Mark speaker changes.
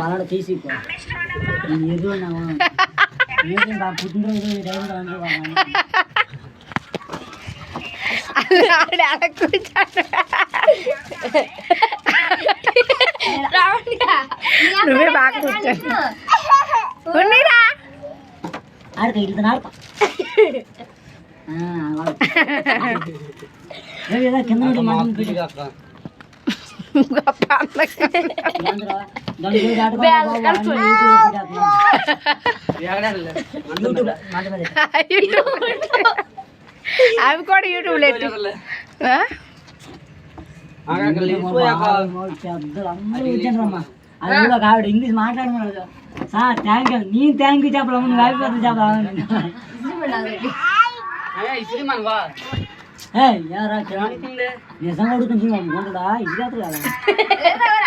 Speaker 1: మనోడు తీసి ఏదో.
Speaker 2: నువ్వే బాగా కూర్చో. ఉన్నీరా.
Speaker 1: ఆడతా ఇట్లా ఆడతా ఏదో కింద.
Speaker 2: గొప్ప. యూట్యూబ్ అవి కూడా
Speaker 1: ఒక ఆవిడ ఇంగ్లీష్ మాట్లాడమన్నాడు సార్ థ్యాంక్ యూ నేను థ్యాంక్ యూ చెప్పాలి నువ్వు అయిపోతుంది చెప్పాలి ஏய் யாரா? நிஜம் கொடுக்கும் கொண்டுடா. இதாத்துல